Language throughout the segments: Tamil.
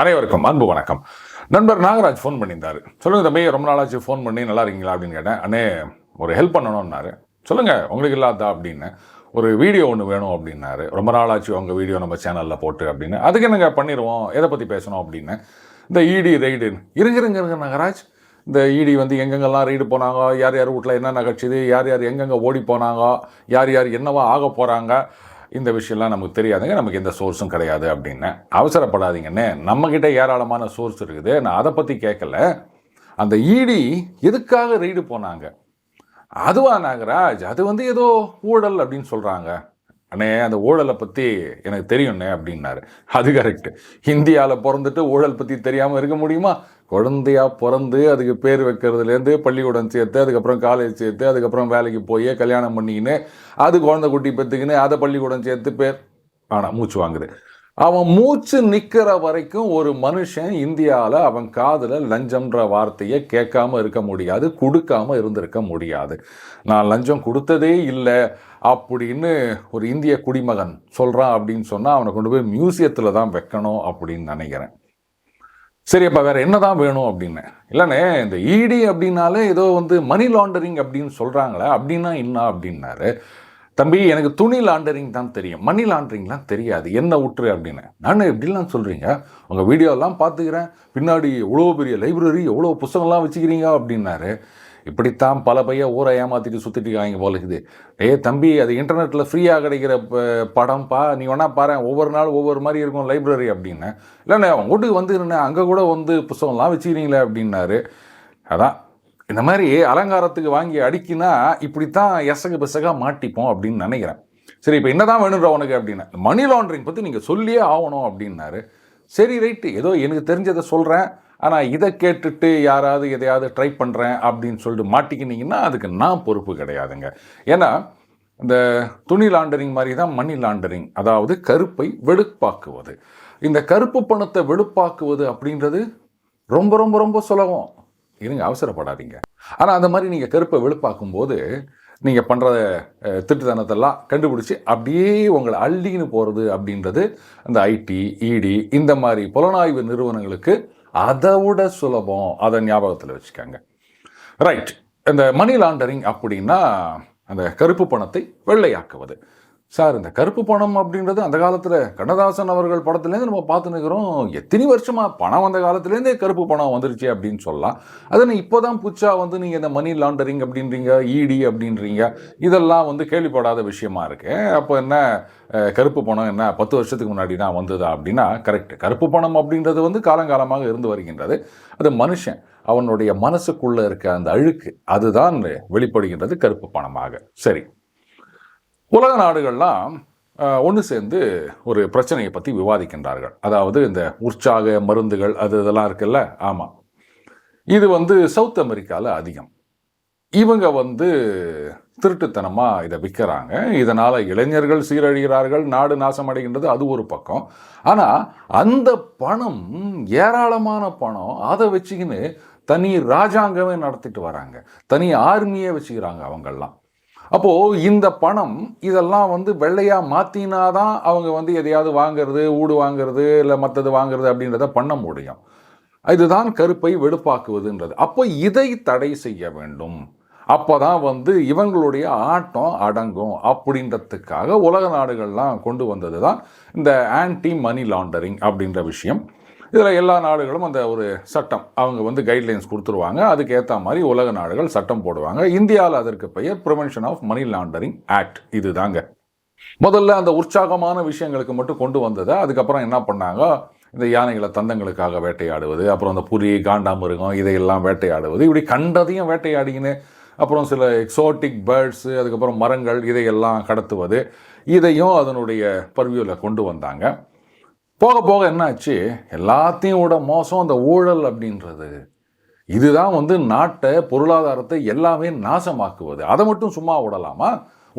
அனைவருக்கும் அன்பு வணக்கம். நண்பர் நாகராஜ் ஃபோன் பண்ணியிருந்தாரு. சொல்லுங்க தம்பி ரொம்ப நாளாச்சு ஃபோன் பண்ணி நல்லா இருக்கீங்களா அப்படின்னு கேட்டேன். அண்ணே ஒரு ஹெல்ப் பண்ணணும்னாரு. சொல்லுங்க உங்களுக்கு இல்லாதா அப்படின்னு. ஒரு வீடியோ ஒன்று வேணும் அப்படின்னாரு. ரொம்ப நாளாச்சு உங்கள் வீடியோ நம்ம சேனலில் போட்டு அப்படின்னு. அதுக்கு என்னங்க பண்ணிடுவோம் எதை பற்றி பேசணும் அப்படின்னு. இந்த இடி ரைடு இருங்க இருங்க நாகராஜ். இந்த இடி வந்து எங்கெங்கெல்லாம் ரெய்டு போனாங்க யார் யார் வீட்டில் என்ன நகைச்சிது யார் யார் எங்கெங்கே ஓடி போனாங்க யார் யார் என்னவா ஆக போகிறாங்க இந்த விஷயம்லாம் நமக்கு தெரியாதுங்க. நமக்கு எந்த சோர்ஸும் கிடையாது அப்படின்னு. அவசரப்படாதீங்கன்னு நம்மக்கிட்ட ஏராளமான சோர்ஸ் இருக்குது. நான் அதை பற்றி கேட்கல. அந்த இடி எதுக்காக ரெய்டு போனாங்க? அதுவா நாகராஜ்? அது வந்து ஏதோ ஊழல் அப்படின்னு சொல்கிறாங்க அண்ணே அந்த ஊழலை பற்றி எனக்கு தெரியும்ண்ணே அப்படின்னாரு. அது கரெக்ட் இந்தியாவில் பிறந்துட்டு ஊழல் பற்றி தெரியாமல் இருக்க முடியுமா? குழந்தையா பிறந்து அதுக்கு பேர் வைக்கிறதுலேருந்து பள்ளிக்கூடம் சேர்த்து அதுக்கப்புறம் காலேஜ் சேர்த்து அதுக்கப்புறம் வேலைக்கு போய் கல்யாணம் பண்ணிக்கின்னு அது குழந்தை குட்டி பெற்றுக்கின்னு அதை பள்ளிக்கூடம் சேர்த்து பேர் ஆனால் மூச்சு வாங்குது. அவன் மூச்சு நிற்கிற வரைக்கும் ஒரு மனுஷன் இந்தியாவில் அவன் காதில் லஞ்சம்ன்ற வார்த்தையை கேட்காம இருக்க முடியாது கொடுக்காம இருந்திருக்க முடியாது. நான் லஞ்சம் கொடுத்ததே இல்லை அப்படின்னு ஒரு இந்திய குடிமகன் சொல்கிறான் அப்படின்னு சொன்னால் அவனை கொண்டு போய் மியூசியத்தில் தான் வைக்கணும் அப்படின்னு நினைக்கிறேன். சரி அப்போ வேற என்னதான் வேணும் அப்படின்னு? இல்லைண்ணே இந்த இடி அப்படின்னாலே ஏதோ வந்து மணி லாண்டரிங் அப்படின்னு சொல்கிறாங்களே அப்படின்னா என்ன அப்படின்னாரு? தம்பி எனக்கு துணி லாண்டரிங் தான் தெரியும். மணி லாண்டரிங்லாம் தெரியாது. என்ன விட்டுரு அப்படின்னு? நான் எப்படிலாம் சொல்கிறீங்க உங்கள் வீடியோலாம் பார்த்துக்கிறேன். பின்னாடி எவ்வளோ பெரிய லைப்ரரி எவ்வளோ புஸ்தகம்லாம் வச்சுக்கிறீங்க அப்படின்னாரு. இப்படித்தான் பல பையன் ஊரை ஏமாற்றிட்டு சுற்றிட்டு இருக்காங்க போல இருக்குது. ஏ தம்பி அது இன்டர்நெட்டில் ஃப்ரீயாக கிடைக்கிற ப- படம்ப்பா நீ வேணா பாரு ஒவ்வொரு நாள் ஒவ்வொரு மாதிரி இருக்கும் லைப்ரரி அப்படின்னு. இல்லைண்ணே உங்க வீட்டுக்கு வந்து அங்கே கூட வந்து புஸ்தகம்லாம் வச்சுக்கிறீங்களே அப்படின்னாரு. அதான் இந்த மாதிரி அலங்காரத்துக்கு வாங்கி அடிக்கினா இப்படித்தான் எசகு பிசகாக மாட்டிப்போம் அப்படின்னு நினைக்கிறேன். சரி இப்போ என்னதான் வேணுன்ற உனக்கு அப்படின்னு. மணி லாண்டரிங் பற்றி நீங்கள் சொல்லியே ஆகணும் அப்படின்னாரு. சரி ரைட்டு ஏதோ எனக்கு தெரிஞ்சதை சொல்கிறேன் ஆனால் இதை கேட்டுட்டு யாராவது எதையாவது ட்ரை பண்ணுறேன் அப்படின்னு சொல்லிட்டு மாட்டிக்கினீங்கன்னா அதுக்கு நான் பொறுப்பு கிடையாதுங்க. ஏன்னா இந்த துணி லாண்டரிங் மாதிரி தான் மணி லாண்டரிங் அதாவது கருப்பை வெளுப்பாக்குவது இந்த கருப்பு பணத்தை வெளுப்பாக்குவது அப்படின்றது ரொம்ப ரொம்ப ரொம்ப சுலபம். இருங்க அவசரப்படாதீங்க. ஆனால் அந்த மாதிரி நீங்கள் கருப்பை வெளுப்பாக்கும் போது நீங்கள் பண்ணுற திட்டுத்தனத்தெல்லாம் கண்டுபிடிச்சி அப்படியே உங்களை அள்ளின்னு போகிறது அப்படின்றது அந்த ஐடி இடி இந்த மாதிரி புலனாய்வு நிறுவனங்களுக்கு அதை விட சுலபம் அதை ஞாபகத்தில் வச்சுக்கோங்க. ரைட் இந்த மணி லாண்டரிங் அப்படின்னா அந்த கருப்பு பணத்தை வெள்ளையாக்குவது. சார் இந்த கருப்பு பணம் அப்படின்றது அந்த காலத்தில் கண்ணதாசன் அவர்கள் படத்துலேருந்து நம்ம பார்த்து எத்தனை வருஷமாக பணம் வந்த காலத்துலேருந்தே கருப்பு பணம் வந்துருச்சு அப்படின்னு சொல்லலாம். அதை இப்போ தான் புச்சா வந்து நீங்கள் இந்த மணி லாண்டரிங் அப்படின்றீங்க இடி அப்படின்றீங்க இதெல்லாம் வந்து கேள்விப்படாத விஷயமா இருக்கு. அப்போ என்ன கருப்பு பணம் என்ன பத்து வருஷத்துக்கு முன்னாடி தான் வந்ததா அப்படின்னா கரெக்ட் கருப்பு பணம் அப்படின்றது வந்து காலங்காலமாக இருந்து வருகின்றது. அது மனுஷன் அவனுடைய மனசுக்குள்ளே இருக்க அந்த அழுக்கு அதுதான் வெளிப்படுகின்றது கருப்பு பணமாக. சரி. உலக நாடுகள்லாம் ஒன்று சேர்ந்து ஒரு பிரச்சனையை பற்றி விவாதிக்கின்றார்கள். அதாவது இந்த உற்சாக மருந்துகள் அது இதெல்லாம் இருக்குல்ல? ஆமாம் இது வந்து சவுத் அமெரிக்காவில் அதிகம். இவங்க வந்து திருட்டுத்தனமாக இதை விற்கிறாங்க இதனால் இளைஞர்கள் சீரழிகிறார்கள் நாடு நாசமடைகின்றது அது ஒரு பக்கம். ஆனால் அந்த பணம் ஏராளமான பணம் அதை வச்சுக்கின்னு தனி ராஜாங்கமே நடத்திட்டு வராங்க. தனி ஆர்மியே வச்சுக்கிறாங்க அவங்கெல்லாம் அப்போது இந்த பணம் இதெல்லாம் வந்து வெள்ளையாக மாற்றினா தான் அவங்க வந்து எதையாவது வாங்குறது ஊடு வாங்குறது இல்லை மற்றது வாங்குறது அப்படின்றத பண்ண முடியும். இதுதான் கருப்பை வெளுப்பாக்குவதுன்றது அப்போ இதை தடை செய்ய வேண்டும். அப்போ தான் வந்து இவங்களுடைய ஆட்டம் அடங்கும் அப்படின்றதுக்காக உலக நாடுகள்லாம் கொண்டு வந்தது தான் இந்த ஆன்டி மணி லாண்டரிங் அப்படின்ற விஷயம். இதில் எல்லா நாடுகளும் அந்த ஒரு சட்டம். அவங்க வந்து கைட்லைன்ஸ் கொடுத்துருவாங்க. அதுக்கு ஏற்ற மாதிரி உலக நாடுகள் சட்டம் போடுவாங்க. இந்தியாவில் அதற்கு பெயர் prevention of money laundering act இதுதாங்க. முதல்ல அந்த உற்சாகமான விஷயங்களுக்கு மட்டும் கொண்டு வந்ததை அதுக்கப்புறம் என்ன பண்ணாங்க? இந்த யானைகளை தந்தங்களுக்காக வேட்டையாடுவது அப்புறம் அந்த புலி காண்டாமிருகம் இதையெல்லாம் வேட்டையாடுவது இப்படி கண்டதையும் வேட்டையாடிக்கின்னு அப்புறம் சில எக்ஸோட்டிக் பேர்ட்ஸு அதுக்கப்புறம் மரங்கள் இதையெல்லாம் கடத்துவது இதையும் அதனுடைய பர்வியூவில் கொண்டு வந்தாங்க. போக போக என்னாச்சு? எல்லாத்தையும் விட மோசம் அந்த ஊழல் அப்படின்றது. இதுதான் வந்து நாட்டை பொருளாதாரத்தை எல்லாமே நாசமாக்குவது. அதை மட்டும் சும்மா விடலாமா?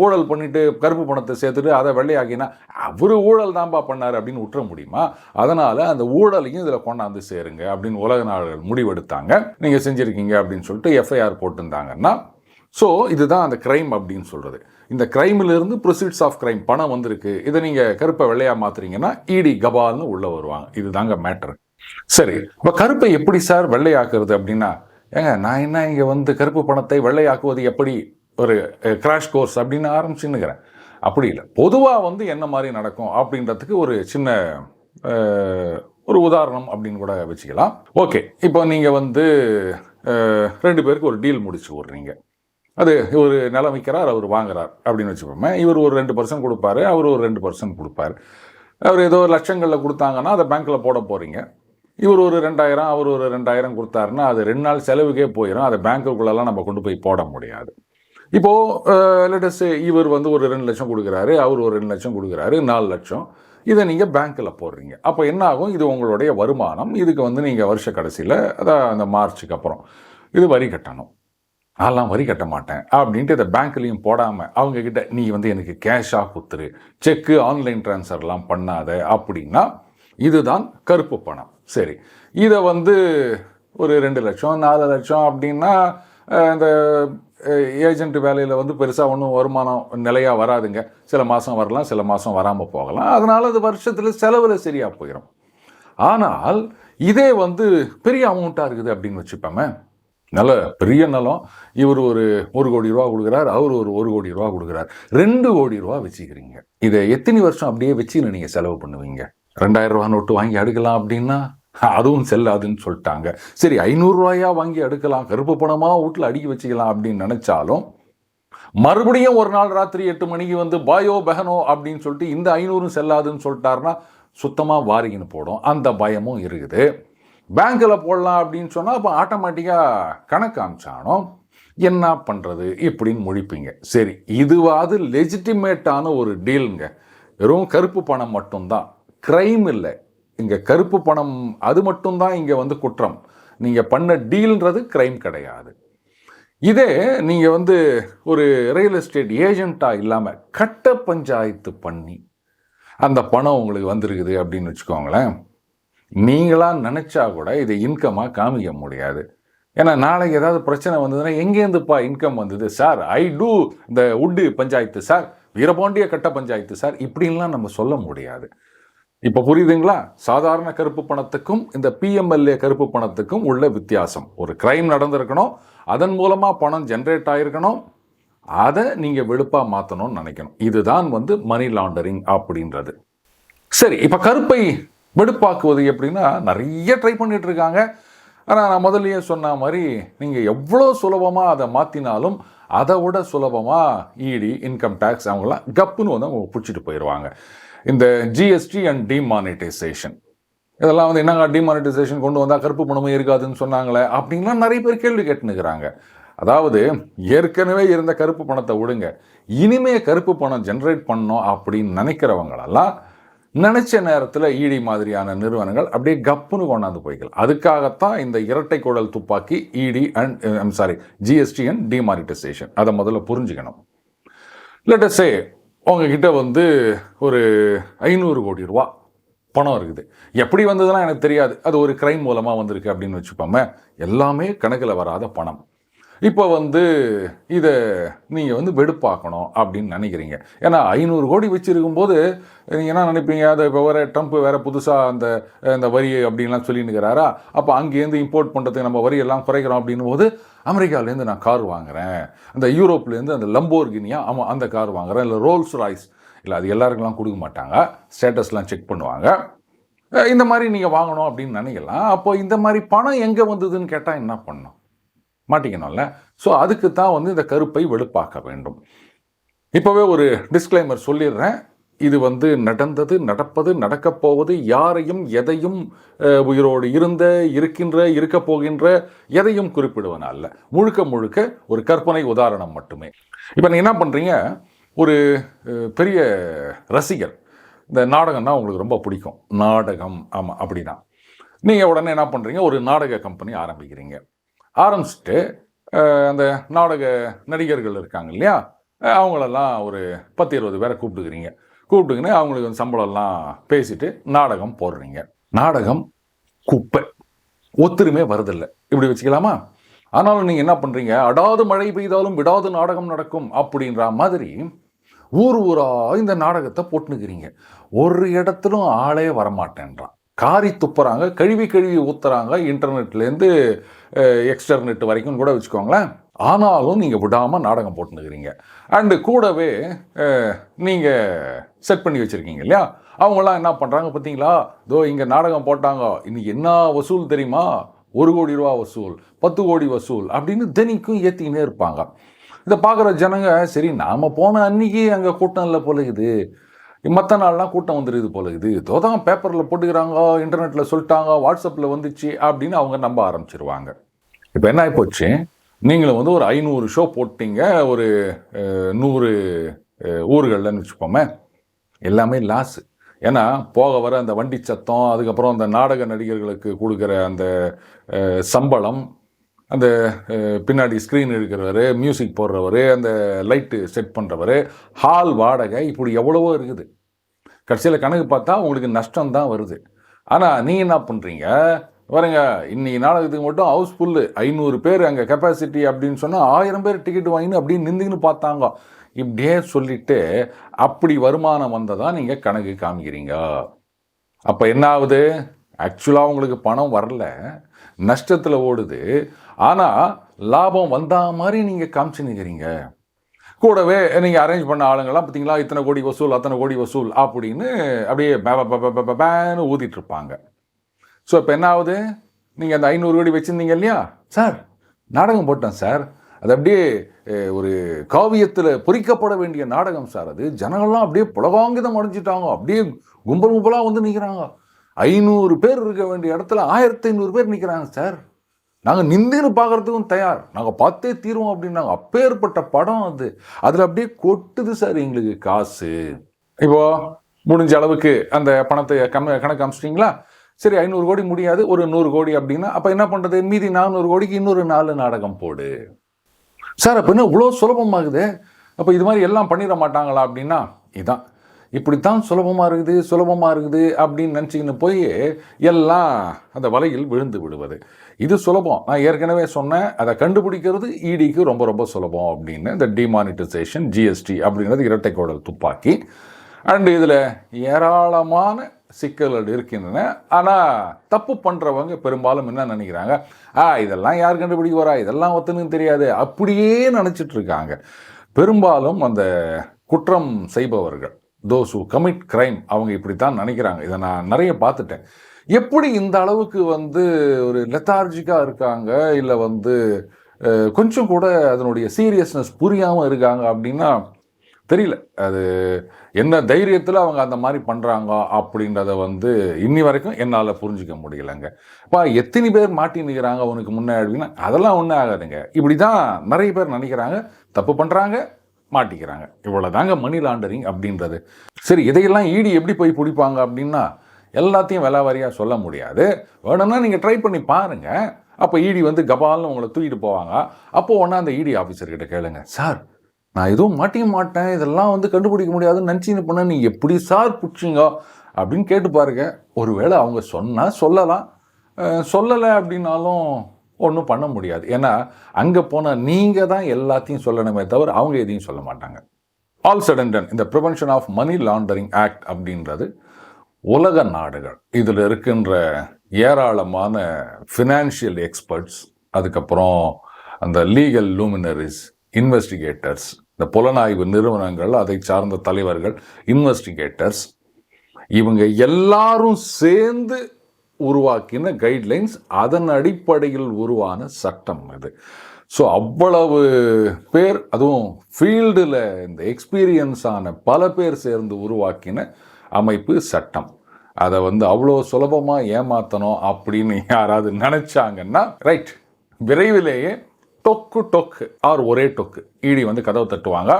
ஊழல் பண்ணிட்டு கருப்பு பணத்தை சேர்த்துட்டு அதை வெள்ளையாக்கினா அவர் ஊழல் தான்பா பண்ணார் அப்படின்னு விட்டுற முடியுமா? அதனால் அந்த ஊழலையும் இதில் கொண்டாந்து சேருங்க அப்படின்னு உலக நாடுகள் முடிவெடுத்தாங்க. நீங்கள் செஞ்சுருக்கீங்க அப்படின்னு சொல்லிட்டு எஃப்ஐஆர் போட்டிருந்தாங்கன்னா ஸோ இதுதான் அந்த கிரைம் அப்படின்னு சொல்கிறது இந்த க்ரைமிலிருந்து ப்ரொசீட்ஸ் ஆஃப் கிரைம் பணம் வந்திருக்கு. இதை நீங்கள் கருப்பை வெள்ளையாக மாற்றுறீங்கன்னா இடி கபால்னு உள்ளே வருவாங்க. இதுதாங்க மேட்ரு சரி இப்போ கருப்பை எப்படி சார் வெள்ளையாக்குறது அப்படின்னா ஏங்க நான் என்ன இங்கே வந்து கருப்பு பணத்தை வெள்ளையாக்குவது எப்படி? ஒரு கிராஷ் கோர்ஸ் அப்படின்னு ஆரம்பிச்சுன்னுக்கிறேன். அப்படி இல்லை. பொதுவாக வந்து என்ன மாதிரி நடக்கும் அப்படின்றதுக்கு ஒரு சின்ன ஒரு உதாரணம் அப்படின்னு கூட வச்சுக்கலாம். ஓகே இப்போ நீங்கள் வந்து ரெண்டு பேருக்கு ஒரு டீல் முடிச்சு விட்றீங்க. அது ஒரு நிலம் விற்கிறார் அவர் வாங்குறார் அப்படின்னு வச்சுக்கோமே. இவர் ஒரு ரெண்டு பர்சன்ட் கொடுப்பாரு அவர் ஒரு ரெண்டு பர்சன்ட் கொடுப்பாரு. அவர் ஏதோ லட்சங்களில் கொடுத்தாங்கன்னா அதை பேங்க்கில் போட போகிறீங்க இவர் ஒரு ரெண்டாயிரம் அவர் ஒரு ரெண்டாயிரம் கொடுத்தாருன்னா அது ரெண்டு நாள் செலவுக்கே போயிடும் அதை பேங்க்குள்ளெல்லாம் நம்ம கொண்டு போய் போட முடியாது. இப்போது லேட்டஸ்ட் இவர் வந்து ஒரு ரெண்டு லட்சம் கொடுக்குறாரு அவர் ஒரு ரெண்டு லட்சம் கொடுக்குறாரு நாலு லட்சம். இதை நீங்கள் பேங்க்கில் போடுறீங்க. அப்போ என்ன ஆகும்? இது உங்களுடைய வருமானம். இதுக்கு வந்து நீங்கள் வருஷ கடைசியில் அதான் அந்த மார்ச்சுக்கு அப்புறம். இது வரி கட்டணும். அதெல்லாம் வரி கட்ட மாட்டேன் அப்படின்ட்டு இதை பேங்க்லேயும் போடாமல் அவங்கக்கிட்ட நீ வந்து எனக்கு கேஷாக கொடுத்துரு செக்கு ஆன்லைன் ட்ரான்ஸ்ஃபர்லாம் பண்ணாத அப்படின்னா இதுதான் கருப்பு பணம். சரி இதை வந்து ஒரு ரெண்டு லட்சம் நாலு லட்சம் அப்படின்னா இந்த ஏஜென்ட் வேலையில் வந்து பெருசாக ஒன்றும் வருமானம் நிலையாக வராதுங்க. சில மாதம் வரலாம் சில மாதம் வராமல் போகலாம். அதனால் அது வருஷத்தில் செலவில் சரியாக போயிடும் ஆனால் இதே வந்து பெரிய அமௌண்ட்டாக இருக்குது அப்படின்னு வச்சுப்போமே நல்ல பெரிய நிலம். இவர் ஒரு ஒரு கோடி ரூபா கொடுக்குறார் அவர் ஒரு ஒரு கோடி ரூபா கொடுக்குறார். ரெண்டு கோடி ரூபா வச்சுக்கிறீங்க. இதை எத்தனை வருஷம் அப்படியே வச்சுன்னு நீங்கள் செலவு பண்ணுவீங்க? ரெண்டாயிரம் ரூபா நோட்டு வாங்கி அடுக்கலாம் அப்படின்னா அதுவும் செல்லாதுன்னு சொல்லிட்டாங்க. சரி ஐநூறுரூவாயா வாங்கி அடுக்கலாம் கருப்பு பணமாக வீட்டில் அடுக்கி வச்சுக்கலாம் அப்படின்னு நினச்சாலும் மறுபடியும் ஒரு நாள் ராத்திரி எட்டு மணிக்கு வந்து பாயோ பெஹனோ அப்படின்னு சொல்லிட்டு இந்த ஐநூறும் செல்லாதுன்னு சொல்லிட்டாருன்னா சுத்தமாக வாரிகின்னு போடும். அந்த பயமும் இருக்குது. பேங்க்கில் போடலாம் அப்படின்னு சொன்னால் அப்போ ஆட்டோமேட்டிக்காக கணக்கு அமிச்சானோ என்ன பண்ணுறது இப்படின்னு முழிப்பீங்க. சரி இதுவாது லெஜிட்டிமேட்டான ஒரு டீலுங்க. வெறும் கருப்பு பணம் மட்டும்தான். க்ரைம் இல்லை. இங்கே கருப்பு பணம் அது மட்டும்தான் இங்கே வந்து குற்றம். நீங்கள் பண்ண டீல்ன்றது க்ரைம் கிடையாது. இதே நீங்கள் வந்து ஒரு ரியல் எஸ்டேட் ஏஜெண்ட்டாக இல்லாமல் கட்ட பஞ்சாயத்து பண்ணி அந்த பணம் உங்களுக்கு வந்திருக்குது அப்படின்னு வச்சுக்கோங்களேன். நீங்களாக நினச்சா கூட இதை இன்கமாக காமிக்க முடியாது. ஏன்னா நாளைக்கு ஏதாவது பிரச்சனை வந்ததுன்னா எங்கேருந்துப்பா இன்கம் வந்தது? சார் ஐ டூ இந்த உட்டு பஞ்சாயத்து சார். வீரபாண்டிய கட்ட பஞ்சாயத்து சார். இப்படின்லாம் நம்ம சொல்ல முடியாது. இப்போ புரியுதுங்களா? சாதாரண கருப்பு பணத்துக்கும் இந்த பிஎம்எல்ஏ கருப்பு பணத்துக்கும் உள்ள வித்தியாசம். ஒரு கிரைம் நடந்திருக்கணும் அதன் மூலமாக பணம் ஜென்ரேட் ஆகிருக்கணும் அதை நீங்கள் வெளுப்பாக மாற்றணும்னு நினைக்கணும். இதுதான் வந்து மணி லாண்டரிங் அப்படின்றது. சரி இப்போ கருப்பை வெடுப்பாக்குவது எப்படின்னா நிறைய ட்ரை பண்ணிட்டு இருக்காங்க ஆனால் நான் முதல்லையே சொன்ன மாதிரி நீங்கள் எவ்வளோ சுலபமாக அதை மாற்றினாலும் அதை விட சுலபமாக இடி இன்கம் டேக்ஸ் அவங்களாம் கப்புன்னு வந்து அவங்க பிடிச்சிட்டு போயிடுவாங்க. இந்த ஜிஎஸ்டி அண்ட் டிமானிட்டைசேஷன் இதெல்லாம் வந்து என்னங்க டிமானிட்டைசேஷன் கொண்டு வந்தால் கருப்பு பணமும் இருக்காதுன்னு சொன்னாங்களே அப்படின்லாம் நிறைய பேர் கேள்வி கேட்டுனுக்கிறாங்க அதாவது ஏற்கனவே இருந்த கருப்பு பணத்தை விடுங்க. இனிமே கருப்பு பணம் ஜென்ரேட் பண்ணோம் அப்படின்னு நினைக்கிறவங்களெல்லாம் நினச்ச நேரத்தில் இடி மாதிரியான நிறுவனங்கள் அப்படியே கப்புன்னு கொண்டாந்து போய்க்கலாம். அதுக்காகத்தான் இந்த இரட்டை குழல் துப்பாக்கி ED and I'm sorry GST and demonetisation அதை முதல்ல புரிஞ்சுக்கணும். லெட்டஸே உங்ககிட்ட வந்து ஒரு ஐநூறு கோடி ரூபா பணம் இருக்குது. எப்படி வந்ததுன்னா எனக்கு தெரியாது. அது ஒரு கிரைம் மூலமாக வந்திருக்கு அப்படின்னு வச்சுப்போமே எல்லாமே கணக்கில் வராத பணம். இப்போ வந்து இதை நீங்கள் வந்து வெடுப்பாக்கணும் அப்படின்னு நினைக்கிறீங்க. ஏன்னா ஐநூறு கோடி வச்சுருக்கும் போது நீங்கள் என்ன நினைப்பீங்க? அது இப்போ வேறு ட்ரம்ப் வேறு புதுசாக அந்த இந்த வரி அப்படின்லாம் சொல்லினுக்கிறாரா அப்போ அங்கேருந்து இம்போர்ட் பண்ணுறதுக்கு நம்ம வரியெல்லாம் குறைக்கிறோம் அப்படின்னும் போது அமெரிக்காவிலேருந்து நான் கார் வாங்குகிறேன் அந்த யூரோப்லேருந்து அந்த லம்போர்கினியா ஆமாம் அந்த கார் வாங்குறேன். இல்லை ரோல்ஸ் ராய்ஸ் இல்லை அது எல்லாருக்கெல்லாம் கொடுக்க மாட்டாங்க. ஸ்டேட்டஸ்லாம் செக் பண்ணுவாங்க. இந்த மாதிரி நீங்கள் வாங்கணும் அப்படின்னு நினைக்கலாம். அப்போ இந்த மாதிரி பணம் எங்கே வந்ததுன்னு கேட்டால் என்ன பண்ணணும்? மாட்டிக்கணும்ல. ஸோ அதுக்கு தான் வந்து இந்த கருப்பை வெளுப்பாக்க வேண்டும். இப்போவே ஒரு டிஸ்க்ளைமர் சொல்லிடுறேன். இது வந்து நடந்தது நடப்பது நடக்கப் போவது யாரையும் எதையும் உயிரோடு இருந்த இருக்கின்ற இருக்கப் போகின்ற எதையும் குறிப்பிடுவன அல்ல. முழுக்க முழுக்க ஒரு கற்பனை உதாரணம் மட்டுமே. இப்போ நீங்கள் என்ன பண்ணுறீங்க ஒரு பெரிய ரசிகர். இந்த நாடகம்னா உங்களுக்கு ரொம்ப பிடிக்கும். நாடகம் ஆமாம் அப்படின்னா நீங்கள் உடனே என்ன பண்ணுறீங்க ஒரு நாடக கம்பெனி ஆரம்பிக்கிறீங்க. ஆரம்பிச்சுட்டு அந்த நாடக நடிகர்கள் இருக்காங்க இல்லையா? அவங்களெல்லாம் ஒரு பத்து இருபது பேரை கூப்பிட்டுக்கிறீங்க. கூப்பிட்டுக்கின்னு அவங்களுக்கு சம்பளம்லாம் பேசிட்டு நாடகம் போடுறீங்க. நாடகம் குப்பை. ஒத்துருமே வருதில்லை இப்படி வச்சுக்கலாமா? ஆனாலும் நீங்கள் என்ன பண்ணுறீங்க அடாது மழை பெய்தாலும் விடாது நாடகம் நடக்கும் அப்படின்ற மாதிரி ஊர் ஊராக இந்த நாடகத்தை போட்டுனுக்கிறீங்க. ஒரு இடத்துலும் ஆளே வரமாட்டேன்றான். காரி துப்புறாங்க கழுவி கழுவி ஊத்துறாங்க இன்டர்நெட்லேருந்து எக்ஸ்டர்நெட் வரைக்கும் கூட வச்சுக்கோங்களேன். ஆனாலும் நீங்கள் விடாமல் நாடகம் போட்டுனுக்கிறீங்க அண்டு கூடவே நீங்கள் செட் பண்ணி வச்சுருக்கீங்க இல்லையா? அவங்களாம் என்ன பண்ணுறாங்க பார்த்தீங்களா இதோ இங்கே நாடகம் போட்டாங்க. இன்னைக்கு என்ன வசூல் தெரியுமா? ஒரு கோடி ரூபா வசூல் பத்து கோடி வசூல் அப்படின்னு தினிக்கும் ஏற்றிக்கினே இருப்பாங்க. இதை பார்க்குற ஜனங்க சரி நாம் போன அன்னைக்கு அங்கே கூட்டம் இல்லை போல இது மற்ற நாள்லாம் கூட்டம் வந்துடுது போல இது. ஏதோ தான் பேப்பரில் போட்டுக்கிறாங்க இன்டர்நெட்டில் சொல்லிட்டாங்க வாட்ஸ்அப்பில் வந்துச்சு அப்படின்னு அவங்க நம்ப ஆரம்பிச்சிருவாங்க. இப்போ என்ன ஆகிப்போச்சு நீங்களும் வந்து ஒரு ஐநூறு ஷோ போட்டிங்க ஒரு நூறு ஊர்கள்லன்னு வச்சுப்போமே. எல்லாமே லாஸு ஏன்னா போக வர அந்த வண்டி சத்தம் அதுக்கப்புறம் அந்த நாடக நடிகர்களுக்கு கொடுக்குற அந்த சம்பளம் அந்த பின்னாடி ஸ்க்ரீன் இருக்கிறவர் மியூசிக் போடுறவர் அந்த லைட்டு செட் பண்ணுறவர் ஹால் வாடகை இப்படி எவ்வளவோ இருக்குது. கடைசியில் கணக்கு பார்த்தா உங்களுக்கு நஷ்டம் தான் வருது. ஆனால் நீங்கள் என்ன பண்ணுறீங்க பாருங்க இன்னைக்கு நாடகத்துக்கு மட்டும் ஹவுஸ்ஃபுல்லு ஐநூறு பேர் அங்கே கெப்பாசிட்டி அப்படின்னு சொன்னால் ஆயிரம் பேர் டிக்கெட் வாங்கினு அப்படின்னு நின்றுங்கன்னு பார்த்தாங்க. இப்படியே சொல்லிவிட்டு அப்படி வருமானம் வந்ததாக நீங்கள் கணக்கு காமிக்கிறீங்க? அப்போ என்ன ஆகுது? ஆக்சுவலாக உங்களுக்கு பணம் வரல. நஷ்டத்தில் ஓடுது. ஆனால் லாபம் வந்தா மாதிரி நீங்கள் காமிச்சுன்னுக்கிறீங்க கூடவே நீங்கள் அரேஞ்ச் பண்ண ஆளுங்கள்லாம் பார்த்தீங்களா இத்தனை கோடி வசூல் அத்தனை கோடி வசூல் அப்படின்னு அப்படியே பே பேன்னு ஊதிட்டு இருப்பாங்க ஸோ இப்போ என்ன ஆகுது? நீங்கள் அந்த ஐநூறு கோடி வச்சுருந்தீங்க இல்லையா? சார் நாடகம் போட்டேன் சார். அது அப்படியே ஒரு காவியத்தில் பொறிக்கப்பட வேண்டிய நாடகம் சார் அது. ஜனங்கள்லாம் அப்படியே புலகாங்கிதம் அடைஞ்சிட்டாங்க. அப்படியே கும்பல் கும்பலாக வந்து நிற்கிறாங்க ஐநூறு பேர் இருக்க வேண்டிய இடத்துல ஆயிரத்தி ஐநூறு பேர் நிற்கிறாங்க சார். நாங்கள் நிந்தின்னு பார்க்கறதுக்கும் தயார். நாங்கள் பார்த்தே தீருவோம் அப்படின்னாங்க. அப்பேற்பட்ட படம் அது. அதில் அப்படியே கொட்டுது சார் எங்களுக்கு காசு. இப்போ முடிஞ்ச அளவுக்கு அந்த பணத்தை கம் கணக்கு அமிச்சிட்டிங்களா? சரி ஐநூறு கோடி முடியாது. ஒரு நூறு கோடி அப்படின்னா அப்போ என்ன பண்ணுறது மீதி நானூறு கோடிக்கு இன்னொரு நாலு நாடகம் போடு. சார் அப்போ என்ன இவ்வளோ சுலபமாகுது? அப்போ இது மாதிரி எல்லாம் பண்ணிட மாட்டாங்களா அப்படின்னா இதுதான் இப்படித்தான் சுலபமாக இருக்குது சுலபமாக இருக்குது அப்படின்னு நினச்சிக்கின்னு போய் எல்லாம் அந்த வலையில் விழுந்து விடுவது. இது சுலபம். நான் ஏற்கனவே சொன்னேன் அதை கண்டுபிடிக்கிறது இடிக்கு ரொம்ப ரொம்ப சுலபம் அப்படின்னு. இந்த டிமானிட்டைசேஷன் ஜிஎஸ்டி அப்படிங்கிறது இரட்டை கோடல் துப்பாக்கி. அண்டு இதில் ஏராளமான சிக்கல்கள் இருக்கின்றன. ஆனால் தப்பு பண்ணுறவங்க பெரும்பாலும் என்ன நினைக்கிறாங்க? ஆ இதெல்லாம் யார் கண்டுபிடிக்க வரா இதெல்லாம் ஒத்தனுக்கு தெரியாது. அப்படியே நினச்சிட்டு இருக்காங்க. பெரும்பாலும் அந்த குற்றம் செய்பவர்கள். தோஸ் ஹூ கமிட் கிரைம் அவங்க இப்படி தான் நினைக்கிறாங்க. இதை நான் நிறைய பார்த்துட்டேன். எப்படி இந்த அளவுக்கு வந்து ஒரு லெத்தார்ஜிக்காக இருக்காங்க? இல்லை வந்து கொஞ்சம் கூட அதனுடைய சீரியஸ்னஸ் புரியாமல் இருக்காங்க அப்படின்னா தெரியல. அது என்ன தைரியத்தில் அவங்க அந்த மாதிரி பண்ணுறாங்க அப்படின்றத வந்து இன்னி வரைக்கும் என்னால் புரிஞ்சிக்க முடியலைங்க. இப்போ எத்தனை பேர் மாட்டி நிற்கிறாங்க உனக்கு முன்னாடினா அதெல்லாம் ஒன்றும் ஆகாதுங்க. இப்படி தான் நிறைய பேர் நினைக்கிறாங்க. தப்பு பண்ணுறாங்க மாட்டிக்கிறாங்க. இவ்வளோதாங்க மணி லாண்டரிங் அப்படின்றது. சரி இதையெல்லாம் ஈடி எப்படி போய் பிடிப்பாங்க அப்படின்னா எல்லாத்தையும் விலாவாரியாக சொல்ல முடியாது. வேணும்னா நீங்கள் ட்ரை பண்ணி பாருங்கள் அப்போ ஈடி வந்து கபால்னு உங்களை தூக்கிட்டு போவாங்க. அப்போ ஒன்றா அந்த இடி ஆஃபீஸர்கிட்ட கேளுங்க. சார் நான் எதுவும் மாட்டிக்க மாட்டேன். இதெல்லாம் வந்து கண்டுபிடிக்க முடியாதுன்னு நினச்சின்னு பண்ண நீ எப்படி சார் பிடிச்சிங்க? அப்படின்னு கேட்டு பாருங்க ஒருவேளை அவங்க சொன்னால் சொல்லலாம். சொல்லலை அப்படின்னாலும் ஒன்றும் பண்ண முடியாது. ஏன்னா அங்கே போனால் நீங்கள் தான் எல்லாத்தையும் சொல்லணுமே தவிர அவங்க எதையும் சொல்ல மாட்டாங்க. ஆல் சடன் டன் இந்த prevention of money laundering act அப்படின்றது உலக நாடுகள். இதில் இருக்கின்ற ஏராளமான ஃபினான்ஷியல் எக்ஸ்பர்ட்ஸ் அதுக்கப்புறம் அந்த லீகல் லூமினரிஸ் இன்வெஸ்டிகேட்டர்ஸ் இந்த புலனாய்வு நிறுவனங்கள் அதை சார்ந்த தலைவர்கள் இன்வெஸ்டிகேட்டர்ஸ் இவங்க எல்லாரும் சேர்ந்து உருவாக்கின கைட்லைன்ஸ் அதன் அடிப்படையில் உருவான சட்டம் இது ஸோ அவ்வளவு பேர் அதுவும் ஃபீல்டில் இந்த எக்ஸ்பீரியன்ஸான பல பேர் சேர்ந்து உருவாக்கின அமைப்பு சட்டம். அதை வந்து அவ்வளோ சுலபமாக ஏமாத்தணும் அப்படின்னு யாராவது நினச்சாங்கன்னா ரைட் விரைவிலேயே டொக்கு டொக்கு ஆர் ஒரே டொக்கு ஈடி வந்து கதவை தட்டுவாங்க.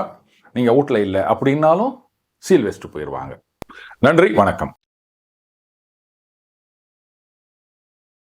நீங்கள் வீட்டில் இல்லை அப்படின்னாலும் சீல் வச்சுட்டு போயிடுவாங்க. நன்றி வணக்கம்.